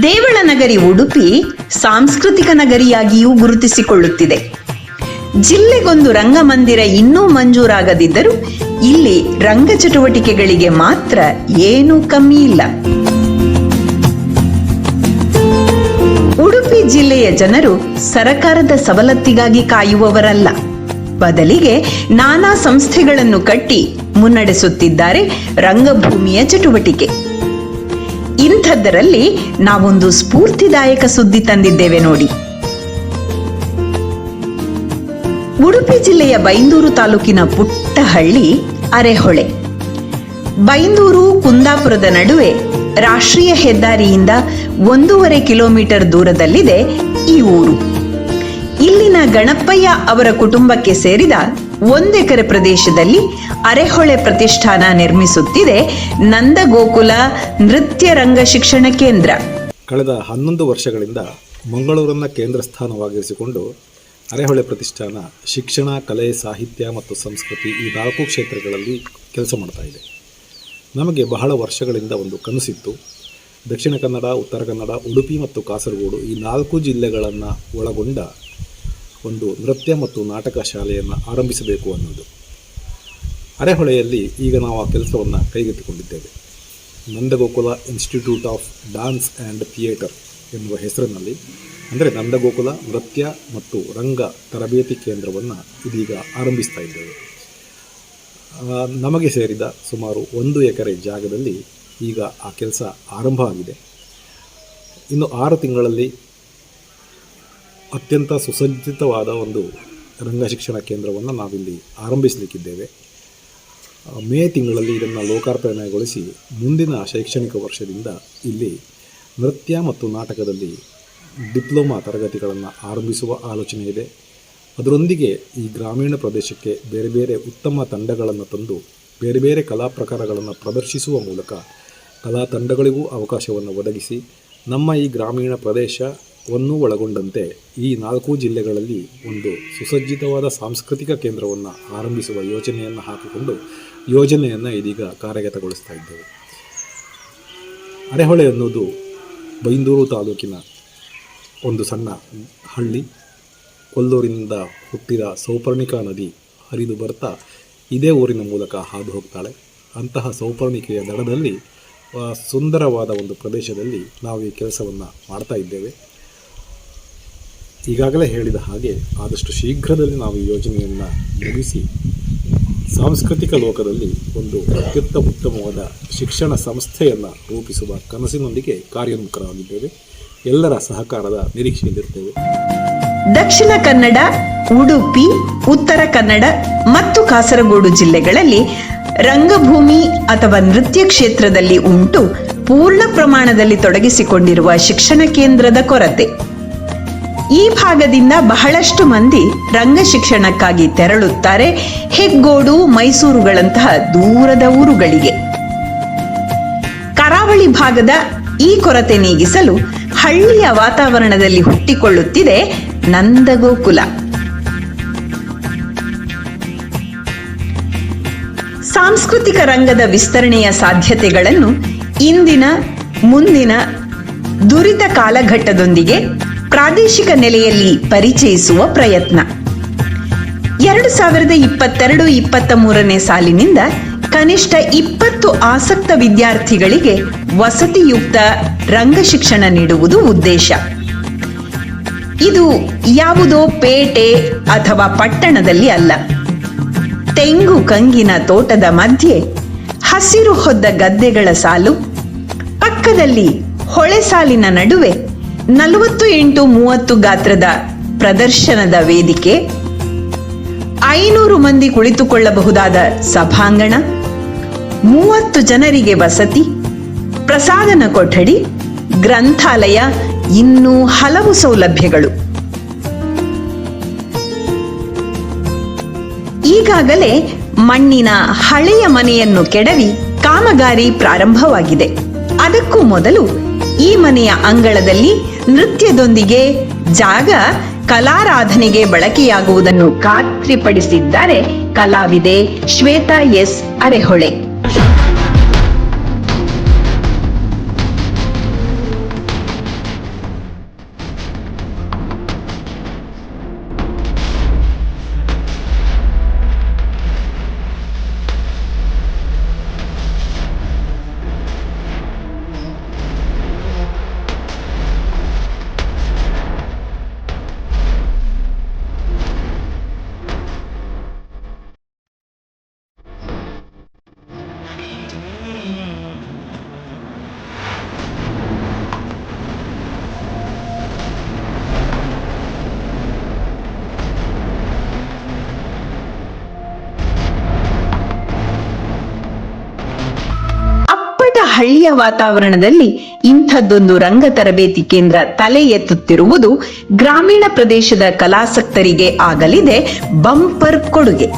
ದೇವಳನಗರಿ ಉಡುಪಿ ಸಾಂಸ್ಕೃತಿಕ ನಗರಿಯಾಗಿಯೂ ಗುರುತಿಸಿಕೊಳ್ಳುತ್ತಿದೆ. ಜಿಲ್ಲೆಗೊಂದು ರಂಗಮಂದಿರ ಇನ್ನೂ ಮಂಜೂರಾಗದಿದ್ದರೂ ಇಲ್ಲಿ ರಂಗ ಚಟುವಟಿಕೆಗಳಿಗೆ ಮಾತ್ರ ಏನೂ ಕಮ್ಮಿ ಇಲ್ಲ. ಉಡುಪಿ ಜಿಲ್ಲೆಯ ಜನರು ಸರಕಾರದ ಸವಲತ್ತಿಗಾಗಿ ಕಾಯುವವರಲ್ಲ. ಬದಲಿಗೆ ನಾನಾ ಸಂಸ್ಥೆಗಳನ್ನು ಕಟ್ಟಿ ಮುನ್ನಡೆಸುತ್ತಿದ್ದಾರೆ ರಂಗಭೂಮಿಯ ಚಟುವಟಿಕೆ. ಇಂಥದ್ದರಲ್ಲಿ ನಾವೊಂದು ಸ್ಫೂರ್ತಿದಾಯಕ ಸುದ್ದಿ ತಂದಿದ್ದೇವೆ ನೋಡಿ. ಉಡುಪಿ ಜಿಲ್ಲೆಯ ಬೈಂದೂರು ತಾಲೂಕಿನ ಪುಟ್ಟ ಹಳ್ಳಿ ಅರೆಹೊಳೆ. ಬೈಂದೂರು, ಕುಂದಾಪುರದ ನಡುವೆ ರಾಷ್ಟ್ರೀಯ ಹೆದ್ದಾರಿಯಿಂದ ಒಂದೂವರೆ ಕಿಲೋಮೀಟರ್ ದೂರದಲ್ಲಿದೆ ಈ ಊರು. ಇಲ್ಲಿನ ಗಣಪಯ್ಯ ಅವರ ಕುಟುಂಬಕ್ಕೆ ಸೇರಿದ ಒಂದೆಕರೆ ಪ್ರದೇಶದಲ್ಲಿ ಅರೆಹೊಳೆ ಪ್ರತಿಷ್ಠಾನ ನಿರ್ಮಿಸುತ್ತಿದೆ ನಂದಗೋಕುಲ ನೃತ್ಯ ರಂಗ ಶಿಕ್ಷಣ ಕೇಂದ್ರ. ಕಳೆದ ಹನ್ನೊಂದು ವರ್ಷಗಳಿಂದ ಮಂಗಳೂರನ್ನ ಕೇಂದ್ರ ಸ್ಥಾನವಾಗಿರಿಸಿಕೊಂಡು ಅರೆಹೊಳೆ ಪ್ರತಿಷ್ಠಾನ ಶಿಕ್ಷಣ, ಕಲೆ, ಸಾಹಿತ್ಯ ಮತ್ತು ಸಂಸ್ಕೃತಿ ಈ ನಾಲ್ಕು ಕ್ಷೇತ್ರಗಳಲ್ಲಿ ಕೆಲಸ ಮಾಡ್ತಾ ಇದೆ. ನಮಗೆ ಬಹಳ ವರ್ಷಗಳಿಂದ ಒಂದು ಕನಸಿತ್ತು. ದಕ್ಷಿಣ ಕನ್ನಡ, ಉತ್ತರ ಕನ್ನಡ, ಉಡುಪಿ ಮತ್ತು ಕಾಸರಗೋಡು ಈ ನಾಲ್ಕು ಜಿಲ್ಲೆಗಳನ್ನು ಒಳಗೊಂಡ ಒಂದು ನೃತ್ಯ ಮತ್ತು ನಾಟಕ ಶಾಲೆಯನ್ನು ಆರಂಭಿಸಬೇಕು ಅನ್ನೋದು. ಅರೆಹೊಳೆಯಲ್ಲಿ ಈಗ ನಾವು ಆ ಕೆಲಸವನ್ನು ಕೈಗೆತ್ತಿಕೊಂಡಿದ್ದೇವೆ. Nandagokula Institute of Dance and Theatre ಎನ್ನುವ ಹೆಸರಿನಲ್ಲಿ, ಅಂದರೆ ನಂದಗೋಕುಲ ನೃತ್ಯ ಮತ್ತು ರಂಗ ತರಬೇತಿ ಕೇಂದ್ರವನ್ನು ಇದೀಗ ಆರಂಭಿಸ್ತಾ ಇದ್ದೇವೆ. ನಮಗೆ ಸೇರಿದ ಸುಮಾರು ಒಂದು ಎಕರೆ ಜಾಗದಲ್ಲಿ ಈಗ ಆ ಕೆಲಸ ಆರಂಭ ಆಗಿದೆ. ಇನ್ನು ಆರು ತಿಂಗಳಲ್ಲಿ ಅತ್ಯಂತ ಸುಸಜ್ಜಿತವಾದ ಒಂದು ರಂಗ ಶಿಕ್ಷಣ ಕೇಂದ್ರವನ್ನು ನಾವಿಲ್ಲಿ ಆರಂಭಿಸಲಿಕ್ಕಿದ್ದೇವೆ. ಮೇ ತಿಂಗಳಲ್ಲಿ ಇದನ್ನು ಲೋಕಾರ್ಪಣೆಗೊಳಿಸಿ ಮುಂದಿನ ಶೈಕ್ಷಣಿಕ ವರ್ಷದಿಂದ ಇಲ್ಲಿ ನೃತ್ಯ ಮತ್ತು ನಾಟಕದಲ್ಲಿ ಡಿಪ್ಲೊಮಾ ತರಗತಿಗಳನ್ನು ಆರಂಭಿಸುವ ಆಲೋಚನೆ ಇದೆ. ಅದರೊಂದಿಗೆ ಈ ಗ್ರಾಮೀಣ ಪ್ರದೇಶಕ್ಕೆ ಬೇರೆ ಬೇರೆ ಉತ್ತಮ ತಂಡಗಳನ್ನು ತಂದು ಬೇರೆ ಬೇರೆ ಕಲಾ ಪ್ರಕಾರಗಳನ್ನು ಪ್ರದರ್ಶಿಸುವ ಮೂಲಕ ಕಲಾ ತಂಡಗಳಿಗೂ ಅವಕಾಶವನ್ನು ಒದಗಿಸಿ ನಮ್ಮ ಈ ಗ್ರಾಮೀಣ ಪ್ರದೇಶವನ್ನು ಒಳಗೊಂಡಂತೆ ಈ ನಾಲ್ಕು ಜಿಲ್ಲೆಗಳಲ್ಲಿ ಒಂದು ಸುಸಜ್ಜಿತವಾದ ಸಾಂಸ್ಕೃತಿಕ ಕೇಂದ್ರವನ್ನು ಆರಂಭಿಸುವ ಯೋಜನೆಯನ್ನು ಹಾಕಿಕೊಂಡು ಯೋಜನೆಯನ್ನು ಇದೀಗ ಕಾರ್ಯಗತಗೊಳಿಸ್ತಾ ಇದ್ದೇವೆ. ಅರೆಹೊಳೆ ಅನ್ನೋದು ಬೈಂದೂರು ತಾಲೂಕಿನ ಒಂದು ಸಣ್ಣ ಹಳ್ಳಿ. ಕೊಲ್ಲೂರಿನಿಂದ ಹುಟ್ಟಿದ ಸೌಪರ್ಣಿಕಾ ನದಿ ಹರಿದು ಬರ್ತಾ ಇದೇ ಊರಿನ ಮೂಲಕ ಹಾದು ಹೋಗ್ತಾಳೆ. ಅಂತಹ ಸೌಪರ್ಣಿಕೆಯ ದಡದಲ್ಲಿ ಸುಂದರವಾದ ಒಂದು ಪ್ರದೇಶದಲ್ಲಿ ನಾವು ಈ ಕೆಲಸವನ್ನು ಮಾಡ್ತಾ ಇದ್ದೇವೆ. ಈಗಾಗಲೇ ಹೇಳಿದ ಹಾಗೆ ಆದಷ್ಟು ಶೀಘ್ರದಲ್ಲಿ ನಾವು ಈ ಯೋಜನೆಯನ್ನು ಮುಗಿಸಿ ಸಾಂಸ್ಕೃತಿಕ ಲೋಕದಲ್ಲಿ ಒಂದು ಅತ್ಯುತ್ತಮ ಉತ್ತಮವಾದ ಶಿಕ್ಷಣ ಸಂಸ್ಥೆಯನ್ನು ರೂಪಿಸುವ ಕನಸಿನೊಂದಿಗೆ ಕಾರ್ಯೋನ್ಮುಖರಾಗಿದ್ದೇವೆ. ಎಲ್ಲರ ಸಹಕಾರದ ನಿರೀಕ್ಷೆಯಲ್ಲಿರ್ತೇವೆ. ದಕ್ಷಿಣ ಕನ್ನಡ, ಉಡುಪಿ, ಉತ್ತರ ಕನ್ನಡ ಮತ್ತು ಕಾಸರಗೋಡು ಜಿಲ್ಲೆಗಳಲ್ಲಿ ರಂಗಭೂಮಿ ಅಥವಾ ನೃತ್ಯ ಕ್ಷೇತ್ರದಲ್ಲಿ ಉಂಟು ಪೂರ್ಣ ಪ್ರಮಾಣದಲ್ಲಿ ತೊಡಗಿಸಿಕೊಂಡಿರುವ ಶಿಕ್ಷಣ ಕೇಂದ್ರದ ಕೊರತೆ. ಈ ಭಾಗದಿಂದ ಬಹಳಷ್ಟು ಮಂದಿ ರಂಗ ಶಿಕ್ಷಣಕ್ಕಾಗಿ ತೆರಳುತ್ತಾರೆ. ಹೆಗ್ಗೋಡು, ಮೈಸೂರುಗಳಂತಹ ದೂರದ ಊರುಗಳಿಗೆ. ಕರಾವಳಿ ಭಾಗದ ಈ ಕೊರತೆ ನೀಗಿಸಲು ಹಳ್ಳಿಯ ವಾತಾವರಣದಲ್ಲಿ ಹುಟ್ಟಿಕೊಳ್ಳುತ್ತಿದೆ ನಂದಗೋಕುಲ. ಸಾಂಸ್ಕೃತಿಕ ರಂಗದ ವಿಸ್ತರಣೆಯ ಸಾಧ್ಯತೆಗಳನ್ನು ಇಂದಿನ, ಮುಂದಿನ ದುರಿತ ಕಾಲಘಟ್ಟದೊಂದಿಗೆ ಪ್ರಾದೇಶಿಕ ನೆಲೆಯಲ್ಲಿ ಪರಿಚಯಿಸುವ ಪ್ರಯತ್ನ. ಎರಡು ಸಾವಿರದ ಇಪ್ಪತ್ತೆರಡು ಇಪ್ಪತ್ತ ಮೂರನೇ ಸಾಲಿನಿಂದ ಕನಿಷ್ಠ ಇಪ್ಪತ್ತು ಆಸಕ್ತ ವಿದ್ಯಾರ್ಥಿಗಳಿಗೆ ವಸತಿಯುಕ್ತ ರಂಗ ಶಿಕ್ಷಣ ನೀಡುವುದು ಉದ್ದೇಶ. ಇದು ಯಾವುದೋ ಪೇಟೆ ಅಥವಾ ಪಟ್ಟಣದಲ್ಲಿ ಅಲ್ಲ. ತೆಂಗು ಕಂಗಿನ ತೋಟದ ಮಧ್ಯೆ ಹಸಿರು ಹೊದ್ದ ಗದ್ದೆಗಳ ಸಾಲು, ಪಕ್ಕದಲ್ಲಿ ಹೊಳೆ ಸಾಲಿನ ನಡುವೆ ನಲವತ್ತು ಇಂಟು ಮೂವತ್ತು ಗಾತ್ರದ ಪ್ರದರ್ಶನದ ವೇದಿಕೆ, ಐನೂರು ಮಂದಿ ಕುಳಿತುಕೊಳ್ಳಬಹುದಾದ ಸಭಾಂಗಣ, ಮೂವತ್ತು ಜನರಿಗೆ ವಸತಿ, ಪ್ರಸಾದನ ಕೊಠಡಿ, ಗ್ರಂಥಾಲಯ, ಇನ್ನೂ ಹಲವು ಸೌಲಭ್ಯಗಳು. ಈಗಾಗಲೇ ಮಣ್ಣಿನ ಹಳೆಯ ಮನೆಯನ್ನು ಕೆಡವಿ ಕಾಮಗಾರಿ ಪ್ರಾರಂಭವಾಗಿದೆ. ಅದಕ್ಕೂ ಮೊದಲು ಈ ಮನೆಯ ಅಂಗಳದಲ್ಲಿ ನೃತ್ಯದೊಂದಿಗೆ ಜಾಗ ಕಲಾರಾಧನೆಗೆ ಬಳಕೆಯಾಗುವುದನ್ನು ಖಾತ್ರಿಪಡಿಸಿದ್ದಾರೆ ಕಲಾವಿದೆ ಶ್ವೇತಾ ಎಸ್ ಅರೆಹೊಳೆ. ಹಳ್ಳಿಯ ವಾತಾವರಣದಲ್ಲಿ ಇಂಥದ್ದೊಂದು ರಂಗ ತರಬೇತಿ ಕೇಂದ್ರ ತಲೆ ಎತ್ತುತ್ತಿರುವುದು ಗ್ರಾಮೀಣ ಪ್ರದೇಶದ ಕಲಾಸಕ್ತರಿಗೆ ಆಗಲಿದೆ ಬಂಪರ್ ಕೊಡುಗೆ.